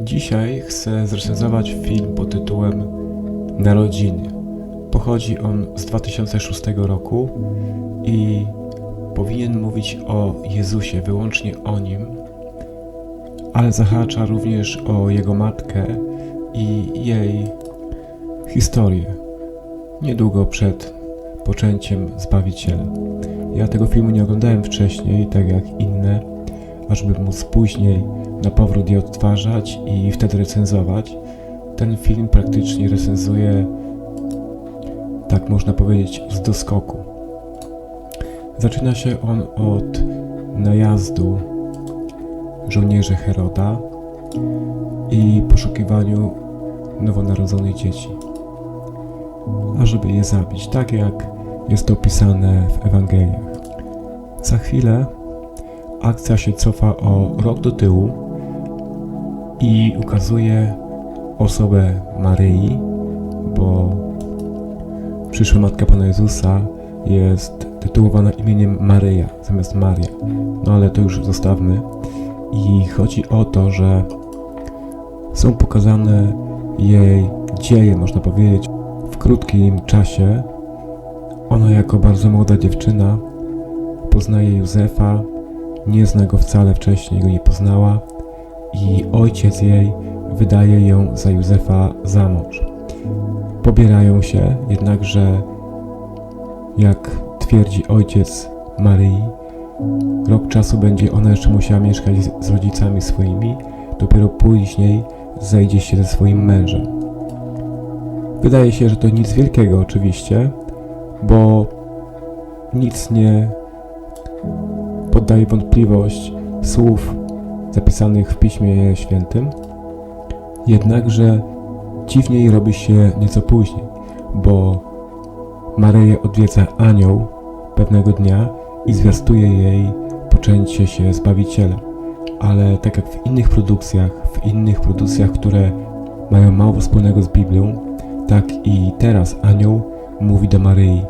Dzisiaj chcę zrecenzować film pod tytułem Narodziny. Pochodzi on z 2006 roku i powinien mówić o Jezusie, wyłącznie o nim, ale zahacza również o jego matkę i jej historię niedługo przed poczęciem Zbawiciela. Ja tego filmu nie oglądałem wcześniej, tak jak inne, ażby móc później na powrót je odtwarzać i wtedy recenzować. Ten film praktycznie recenzuje, tak można powiedzieć, z doskoku. Zaczyna się on od najazdu żołnierzy Heroda i poszukiwaniu nowonarodzonych dzieci, ażeby je zabić, tak jak jest to opisane w Ewangeliach. Za chwilę akcja się cofa o rok do tyłu i ukazuje osobę Maryi, bo przyszła matka Pana Jezusa jest tytułowana imieniem Maryja zamiast Maria. No ale to już zostawmy. I chodzi o to, że są pokazane jej dzieje, można powiedzieć, w krótkim czasie. Ona jako bardzo młoda dziewczyna poznaje Józefa, nie zna go wcale wcześniej, go nie poznała i ojciec jej wydaje ją za Józefa za mąż. Pobierają się, jednakże jak twierdzi ojciec Maryi, rok czasu będzie ona jeszcze musiała mieszkać z, rodzicami swoimi, dopiero później zejdzie się ze swoim mężem. Wydaje się, że to nic wielkiego oczywiście, bo nic nie poddaje wątpliwość słów zapisanych w Piśmie Świętym. Jednakże dziwniej robi się nieco później, bo Maryję odwiedza anioł pewnego dnia i zwiastuje jej poczęcie się Zbawiciela. Ale tak jak w innych produkcjach, w innych produkcjach, które mają mało wspólnego z Biblią, tak i teraz anioł mówi do Maryi.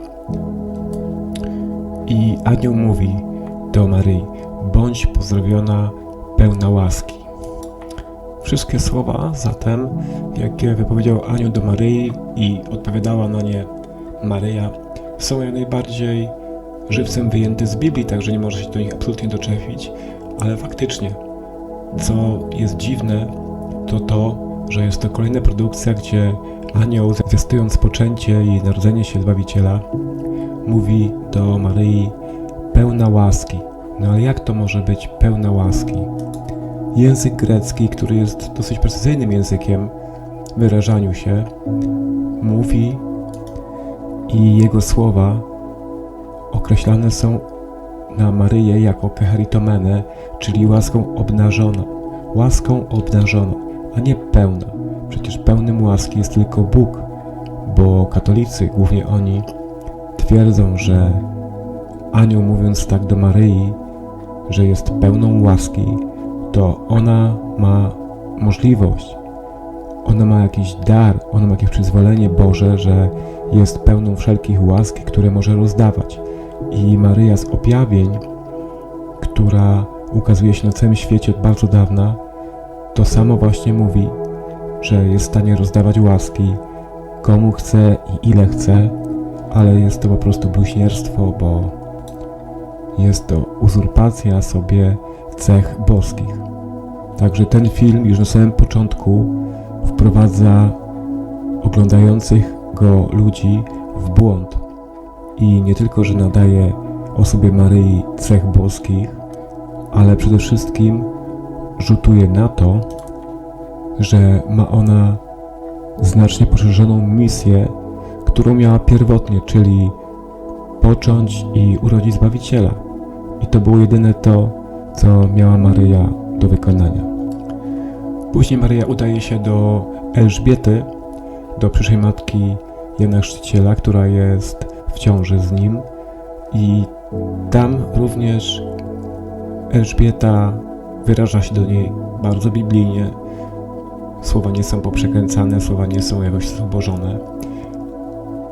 I anioł mówi do Maryi, bądź pozdrowiona, pełna łaski. Wszystkie słowa zatem, jakie wypowiedział anioł do Maryi i odpowiadała na nie Maryja, są jak najbardziej żywcem wyjęte z Biblii, także nie może się do nich absolutnie doczepić, ale faktycznie, co jest dziwne, to to, że jest to kolejna produkcja, gdzie anioł, zwiastując poczęcie i narodzenie się Zbawiciela, mówi do Maryi pełna łaski. No ale jak to może być pełna łaski? Język grecki, który jest dosyć precyzyjnym językiem w wyrażaniu się, mówi i jego słowa określane są na Maryję jako keharitomene, czyli łaską obnażoną. Łaską obnażoną, a nie pełna. Przecież pełnym łaski jest tylko Bóg, bo katolicy, głównie oni, twierdzą, że anioł mówiąc tak do Maryi, że jest pełną łaski, to ona ma możliwość, ona ma jakiś dar, ona ma jakieś przyzwolenie Boże, że jest pełną wszelkich łask, które może rozdawać. I Maryja z objawień, która ukazuje się na całym świecie od bardzo dawna, to samo właśnie mówi, że jest w stanie rozdawać łaski komu chce i ile chce, ale jest to po prostu bluźnierstwo, bo jest to uzurpacja sobie cech boskich. Także ten film już na samym początku wprowadza oglądających go ludzi w błąd i nie tylko, że nadaje osobie Maryi cech boskich, ale przede wszystkim rzutuje na to, że ma ona znacznie poszerzoną misję, którą miała pierwotnie, czyli począć i urodzić Zbawiciela. I to było jedyne to, co miała Maryja do wykonania. Później Maryja udaje się do Elżbiety, do przyszłej matki Jana Chrzciciela, która jest w ciąży z nim i tam również Elżbieta wyraża się do niej bardzo biblijnie. Słowa nie są poprzekręcane, słowa nie są jakoś zubożone,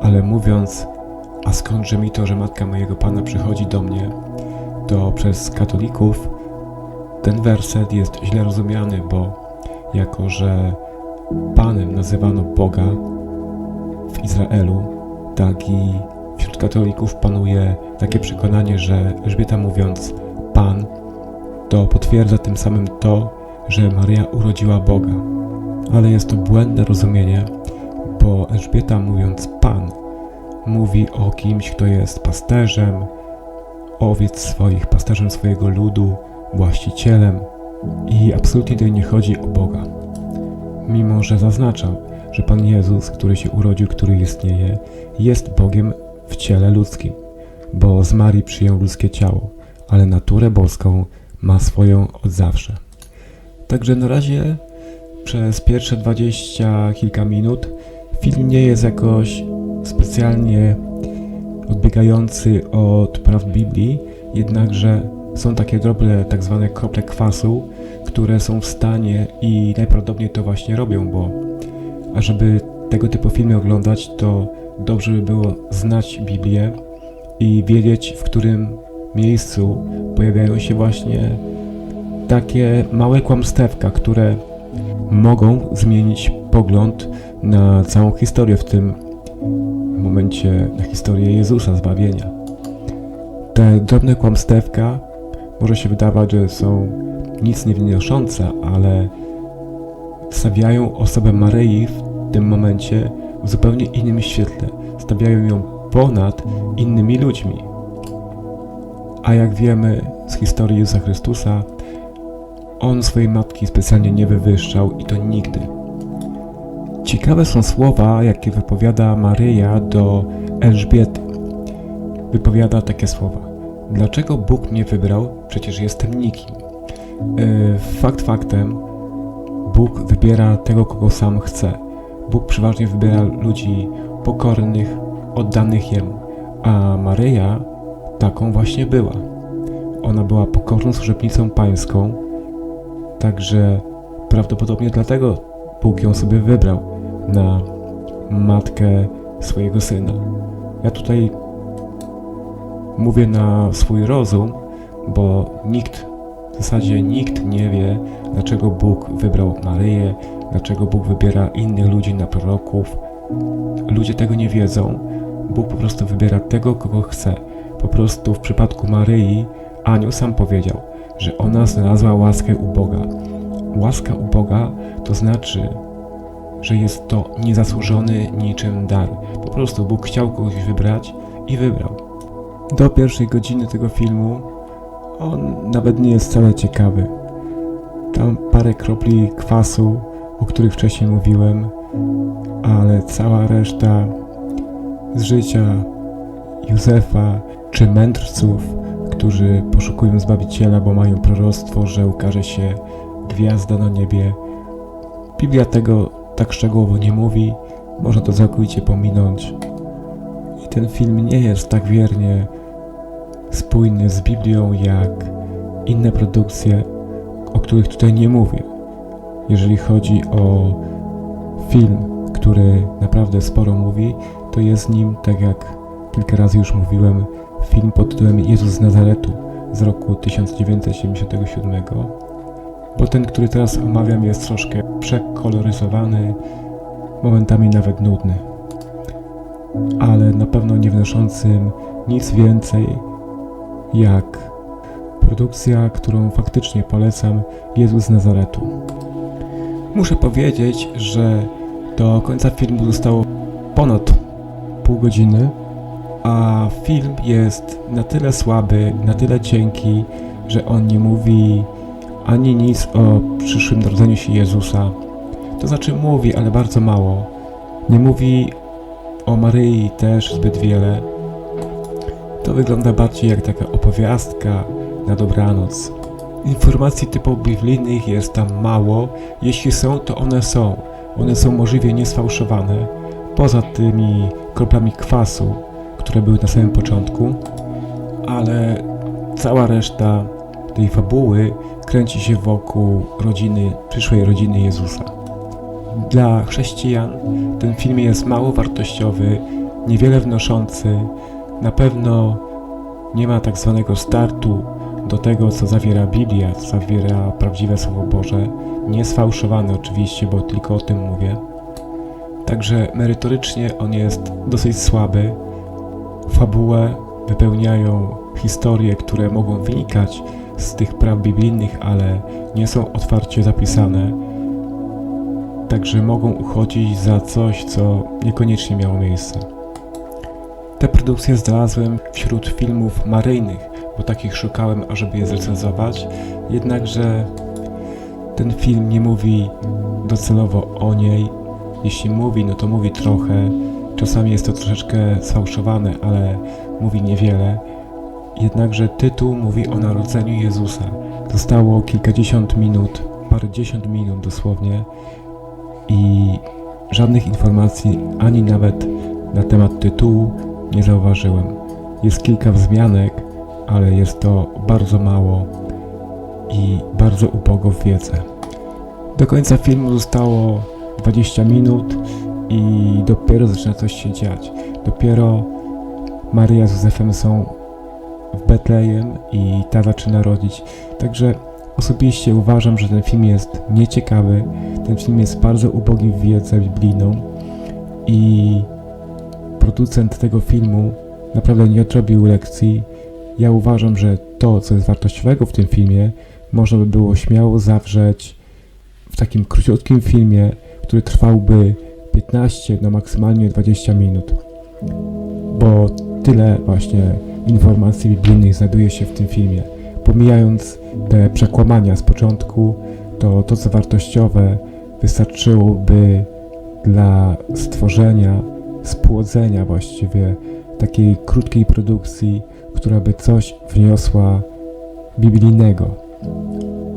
ale mówiąc, a skądże mi to, że matka mojego Pana przychodzi do mnie, to przez katolików ten werset jest źle rozumiany, bo jako że Panem nazywano Boga w Izraelu, tak i wśród katolików panuje takie przekonanie, że Elżbieta mówiąc Pan, to potwierdza tym samym to, że Maria urodziła Boga. Ale jest to błędne rozumienie, bo Elżbieta mówiąc Pan, mówi o kimś, kto jest pasterzem owiec swoich, pasterzem swojego ludu, właścicielem i absolutnie tutaj nie chodzi o Boga. Mimo, że zaznaczam, że Pan Jezus, który się urodził, który istnieje, jest Bogiem w ciele ludzkim, bo z Marii przyjął ludzkie ciało, ale naturę boską ma swoją od zawsze. Także na razie przez pierwsze dwadzieścia kilka minut film nie jest jakoś specjalnie odbiegający od praw Biblii, jednakże są takie drobne tak zwane krople kwasu, które są w stanie i najprawdopodobniej to właśnie robią, bo ażeby tego typu filmy oglądać, to dobrze by było znać Biblię i wiedzieć, w którym miejscu pojawiają się właśnie takie małe kłamstewka, które mogą zmienić pogląd na całą historię, w tym momencie na historię Jezusa, zbawienia. Te drobne kłamstewka może się wydawać, że są nic nie wnoszące, ale stawiają osobę Maryi w tym momencie w zupełnie innym świetle. Stawiają ją ponad innymi ludźmi. A jak wiemy z historii Jezusa Chrystusa, on swojej matki specjalnie nie wywyższał i to nigdy. Ciekawe są słowa, jakie wypowiada Maryja do Elżbiety. Wypowiada takie słowa. Dlaczego Bóg mnie wybrał? Przecież jestem nikim. Yy, fakt faktem, Bóg wybiera tego, kogo sam chce. Bóg przeważnie wybiera ludzi pokornych, oddanych Jemu. A Maryja taką właśnie była. Ona była pokorną służebnicą pańską, także prawdopodobnie dlatego Bóg ją sobie wybrał na matkę swojego syna. Ja tutaj mówię na swój rozum, bo nikt, w zasadzie nikt nie wie, dlaczego Bóg wybrał Maryję, dlaczego Bóg wybiera innych ludzi na proroków. Ludzie tego nie wiedzą. Bóg po prostu wybiera tego, kogo chce. Po prostu w przypadku Maryi anioł sam powiedział, że ona znalazła łaskę u Boga. Łaska u Boga to znaczy, że jest to niezasłużony niczym dar. Po prostu Bóg chciał kogoś wybrać i wybrał. Do pierwszej godziny tego filmu on nawet nie jest wcale ciekawy. Tam parę kropli kwasu, o których wcześniej mówiłem, ale cała reszta z życia Józefa czy mędrców, którzy poszukują Zbawiciela, bo mają proroctwo, że ukaże się gwiazda na niebie. Biblia tego tak szczegółowo nie mówi, można to całkowicie pominąć. I ten film nie jest tak wiernie spójny z Biblią jak inne produkcje, o których tutaj nie mówię. Jeżeli chodzi o film, który naprawdę sporo mówi, to jest nim, tak jak kilka razy już mówiłem, film pod tytułem Jezus z Nazaretu z roku 1977, bo ten, który teraz omawiam, jest troszkę przekoloryzowany, momentami nawet nudny, ale na pewno nie wnoszącym nic więcej jak produkcja, którą faktycznie polecam, Jezus z Nazaretu. Muszę powiedzieć, że do końca filmu zostało ponad pół godziny, a film jest na tyle słaby, na tyle cienki, że on nie mówi ani nic o przyszłym narodzeniu się Jezusa. To znaczy mówi, ale bardzo mało. Nie mówi o Maryi też zbyt wiele. To wygląda bardziej jak taka opowiastka na dobranoc. Informacji typu biblijnych jest tam mało. Jeśli są, to one są. One są możliwie niesfałszowane. Poza tymi kroplami kwasu, które były na samym początku. Ale cała reszta tej fabuły kręci się wokół rodziny, przyszłej rodziny Jezusa. Dla chrześcijan ten film jest mało wartościowy, niewiele wnoszący, na pewno nie ma tak zwanego startu do tego, co zawiera Biblia, co zawiera prawdziwe Słowo Boże. Nie sfałszowane oczywiście, bo tylko o tym mówię. Także merytorycznie on jest dosyć słaby. Fabułę wypełniają historie, które mogą wynikać z tych praw biblijnych, ale nie są otwarcie zapisane. Także mogą uchodzić za coś, co niekoniecznie miało miejsce. Te produkcje znalazłem wśród filmów maryjnych, bo takich szukałem, ażeby je zrecenzować. Jednakże ten film nie mówi docelowo o niej. Jeśli mówi, no to mówi trochę. Czasami jest to troszeczkę sfałszowane, ale mówi niewiele. Jednakże tytuł mówi o narodzeniu Jezusa. Zostało kilkadziesiąt minut, parędziesiąt minut dosłownie i żadnych informacji ani nawet na temat tytułu nie zauważyłem. Jest kilka wzmianek, ale jest to bardzo mało i bardzo ubogo w wiedzę. Do końca filmu zostało 20 minut i dopiero zaczyna coś się dziać. Dopiero Maria z Józefem są w Betlejem i ta zaczyna rodzić. Także osobiście uważam, że ten film jest nieciekawy. Ten film jest bardzo ubogi w wiedzę biblijną i producent tego filmu naprawdę nie odrobił lekcji. Ja uważam, że to, co jest wartościowego w tym filmie, można by było śmiało zawrzeć w takim króciutkim filmie, który trwałby 15 na maksymalnie 20 minut. Bo tyle właśnie informacji biblijnych znajduje się w tym filmie. Pomijając te przekłamania z początku, to to co wartościowe wystarczyłoby dla stworzenia, spłodzenia właściwie takiej krótkiej produkcji, która by coś wniosła biblijnego.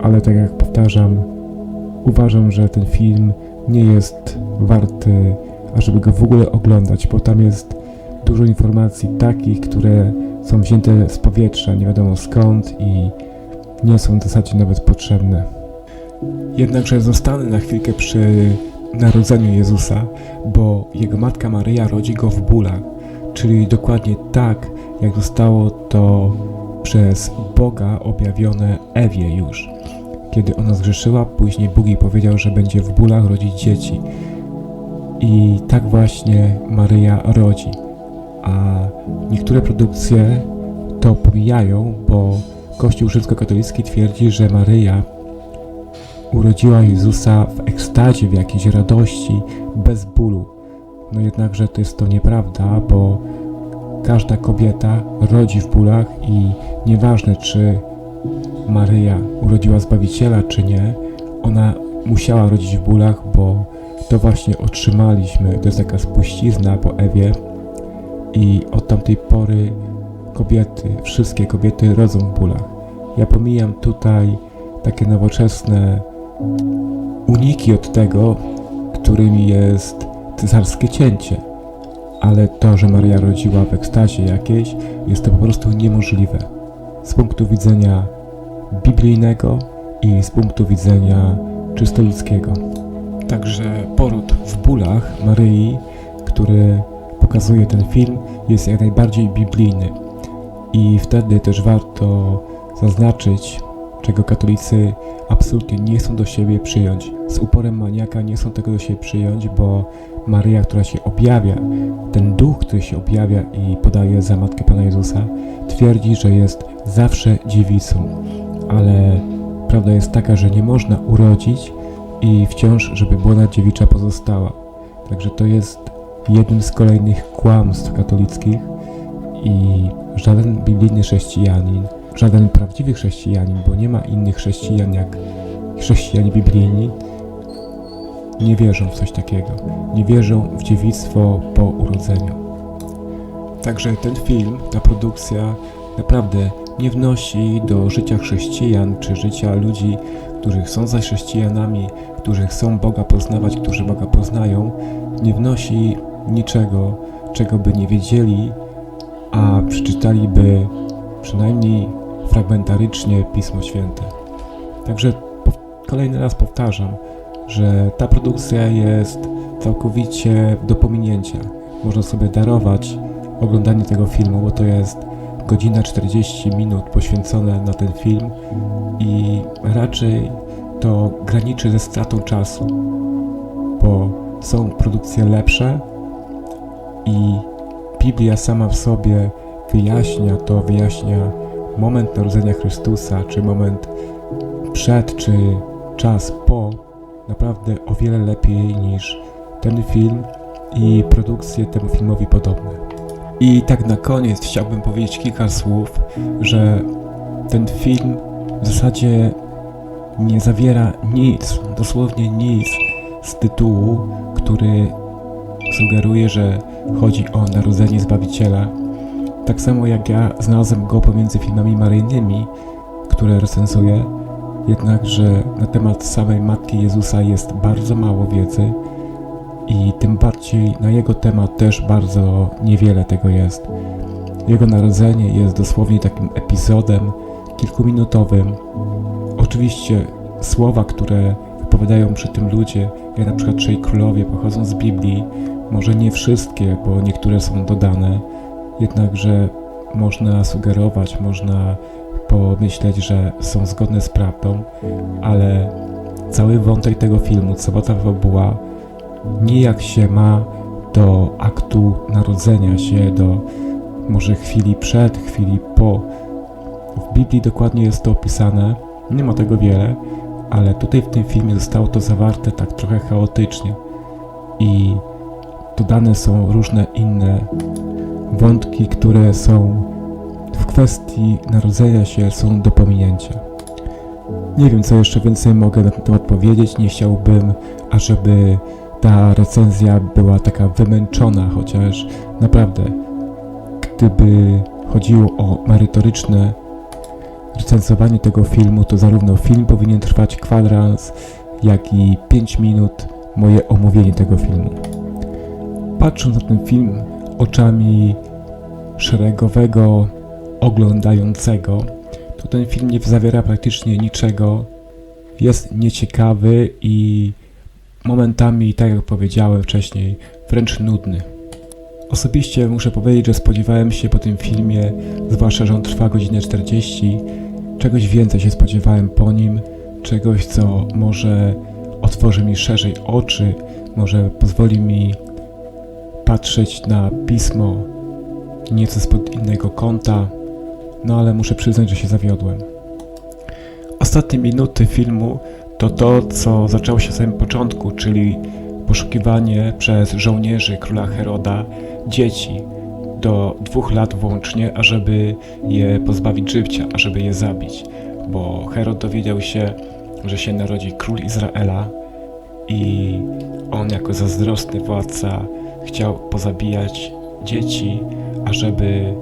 Ale tak jak powtarzam, uważam, że ten film nie jest warty, ażeby go w ogóle oglądać, bo tam jest dużo informacji takich, które są wzięte z powietrza, nie wiadomo skąd i nie są w zasadzie nawet potrzebne. Jednakże zostanę na chwilkę przy narodzeniu Jezusa, bo jego matka Maryja rodzi go w bólach, czyli dokładnie tak, jak zostało to przez Boga objawione Ewie już. Kiedy ona zgrzeszyła, później Bóg jej powiedział, że będzie w bólach rodzić dzieci. I tak właśnie Maryja rodzi. A niektóre produkcje to pomijają, bo Kościół rzymskokatolicki twierdzi, że Maryja urodziła Jezusa w ekstazie, w jakiejś radości, bez bólu. No jednakże to jest to nieprawda, bo każda kobieta rodzi w bólach i nieważne czy Maryja urodziła Zbawiciela czy nie, ona musiała rodzić w bólach, bo to właśnie otrzymaliśmy, to jest taka spuścizna po Ewie i od tamtej pory kobiety, wszystkie kobiety rodzą w bólach. Ja pomijam tutaj takie nowoczesne uniki od tego, którymi jest cesarskie cięcie. Ale to, że Maria rodziła w ekstazie jakiejś, jest to po prostu niemożliwe. Z punktu widzenia biblijnego i z punktu widzenia czysto ludzkiego. Także poród w bólach Maryi, który pokazuje ten film, jest jak najbardziej biblijny. I wtedy też warto zaznaczyć, czego katolicy absolutnie nie chcą do siebie przyjąć. Z uporem maniaka nie chcą tego do siebie przyjąć, bo Maryja, która się objawia, ten duch, który się objawia i podaje za matkę Pana Jezusa, twierdzi, że jest zawsze dziewicą. Ale prawda jest taka, że nie można urodzić i wciąż, żeby błona dziewicza pozostała. Także to jest jednym z kolejnych kłamstw katolickich i żaden biblijny chrześcijanin, żaden prawdziwy chrześcijanin, bo nie ma innych chrześcijan jak chrześcijanie biblijni, nie wierzą w coś takiego. Nie wierzą w dziewictwo po urodzeniu. Także ten film, ta produkcja naprawdę nie wnosi do życia chrześcijan czy życia ludzi, którzy są za chrześcijanami, którzy chcą Boga poznawać, którzy Boga poznają, nie wnosi niczego, czego by nie wiedzieli, a przeczytaliby przynajmniej fragmentarycznie Pismo Święte. Także kolejny raz powtarzam, że ta produkcja jest całkowicie do pominięcia. Można sobie darować oglądanie tego filmu, bo to jest godzina 40 minut poświęcone na ten film i raczej to graniczy ze stratą czasu, bo są produkcje lepsze i Biblia sama w sobie wyjaśnia to, wyjaśnia moment narodzenia Chrystusa, czy moment przed, czy czas po, naprawdę o wiele lepiej niż ten film i produkcje temu filmowi podobne. I tak na koniec chciałbym powiedzieć kilka słów, że ten film w zasadzie nie zawiera nic, dosłownie nic z tytułu, który sugeruje, że chodzi o narodzenie Zbawiciela. Tak samo jak ja znalazłem go pomiędzy filmami maryjnymi, które recenzuję, jednakże na temat samej Matki Jezusa jest bardzo mało wiedzy i tym bardziej na jego temat też bardzo niewiele tego jest. Jego narodzenie jest dosłownie takim epizodem kilkuminutowym. Oczywiście słowa, które wypowiadają przy tym ludzie, jak na przykład trzej królowie, pochodzą z Biblii. Może nie wszystkie, bo niektóre są dodane, jednakże można sugerować, można pomyśleć, że są zgodne z prawdą, ale cały wątek tego filmu, cała ta fabuła nijak się ma do aktu narodzenia się, do może chwili przed, chwili po. W Biblii dokładnie jest to opisane, nie ma tego wiele, ale tutaj w tym filmie zostało to zawarte tak trochę chaotycznie i dodane są różne inne wątki, które są w kwestii narodzenia się są do pominięcia. Nie wiem, co jeszcze więcej mogę na ten temat powiedzieć. Nie chciałbym, ażeby ta recenzja była taka wymęczona, chociaż naprawdę, gdyby chodziło o merytoryczne recenzowanie tego filmu, to zarówno film powinien trwać kwadrans, jak i 5 minut moje omówienie tego filmu. Patrząc na ten film oczami szeregowego oglądającego, to ten film nie zawiera praktycznie niczego. Jest nieciekawy i momentami, tak jak powiedziałem wcześniej, wręcz nudny. Osobiście muszę powiedzieć, że spodziewałem się po tym filmie, zwłaszcza, że on trwa godzinę 40, czegoś więcej się spodziewałem po nim, czegoś, co może otworzy mi szerzej oczy, może pozwoli mi patrzeć na pismo nieco spod innego kąta, no ale muszę przyznać, że się zawiodłem. Ostatnie minuty filmu to to, co zaczęło się w samym początku, czyli poszukiwanie przez żołnierzy króla Heroda dzieci do dwóch lat włącznie, ażeby je pozbawić życia, ażeby je zabić, bo Herod dowiedział się, że się narodzi król Izraela i on jako zazdrosny władca chciał pozabijać dzieci, ażeby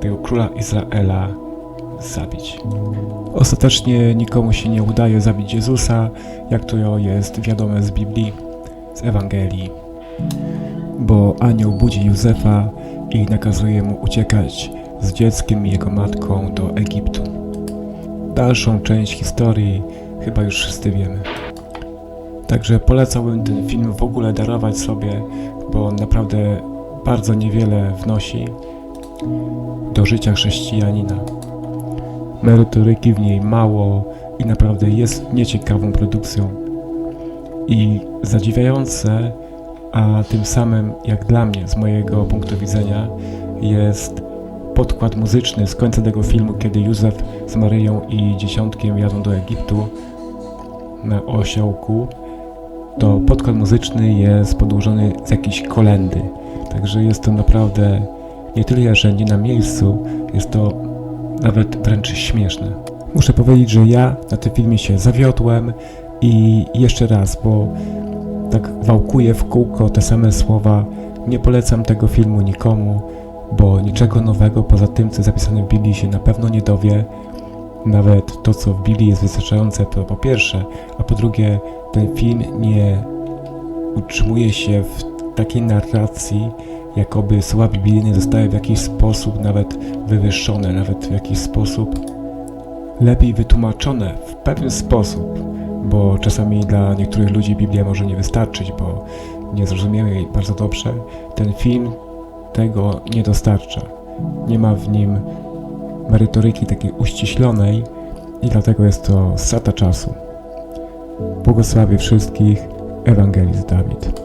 tego króla Izraela zabić. Ostatecznie nikomu się nie udaje zabić Jezusa, jak to jest wiadome z Biblii, z Ewangelii, bo anioł budzi Józefa i nakazuje mu uciekać z dzieckiem i jego matką do Egiptu. Dalszą część historii chyba już wszyscy wiemy. Także polecałbym ten film w ogóle darować sobie, bo naprawdę bardzo niewiele wnosi do życia chrześcijanina. Merytoryki w niej mało i naprawdę jest nieciekawą produkcją. I zadziwiające, a tym samym, jak dla mnie, z mojego punktu widzenia, jest podkład muzyczny z końca tego filmu, kiedy Józef z Maryją i dziesiątkiem jadą do Egiptu na osiołku, to podkład muzyczny jest podłożony z jakiejś kolendy. Także jest to naprawdę nie tyle, że nie na miejscu, jest to nawet wręcz śmieszne. Muszę powiedzieć, że ja na tym filmie się zawiodłem i jeszcze raz, bo tak wałkuję w kółko te same słowa. Nie polecam tego filmu nikomu, bo niczego nowego poza tym, co zapisane w Biblii się na pewno nie dowie. Nawet to, co w Biblii jest wystarczające, po pierwsze, a po drugie, ten film nie utrzymuje się w takiej narracji, jakoby słowa biblijne zostały w jakiś sposób nawet wywyższone, nawet w jakiś sposób lepiej wytłumaczone w pewien sposób, bo czasami dla niektórych ludzi Biblia może nie wystarczyć, bo nie zrozumieją jej bardzo dobrze. Ten film tego nie dostarcza. nie ma w nim merytoryki takiej uściślonej i dlatego jest to strata czasu. Błogosławię wszystkich, Ewangelist Dawid.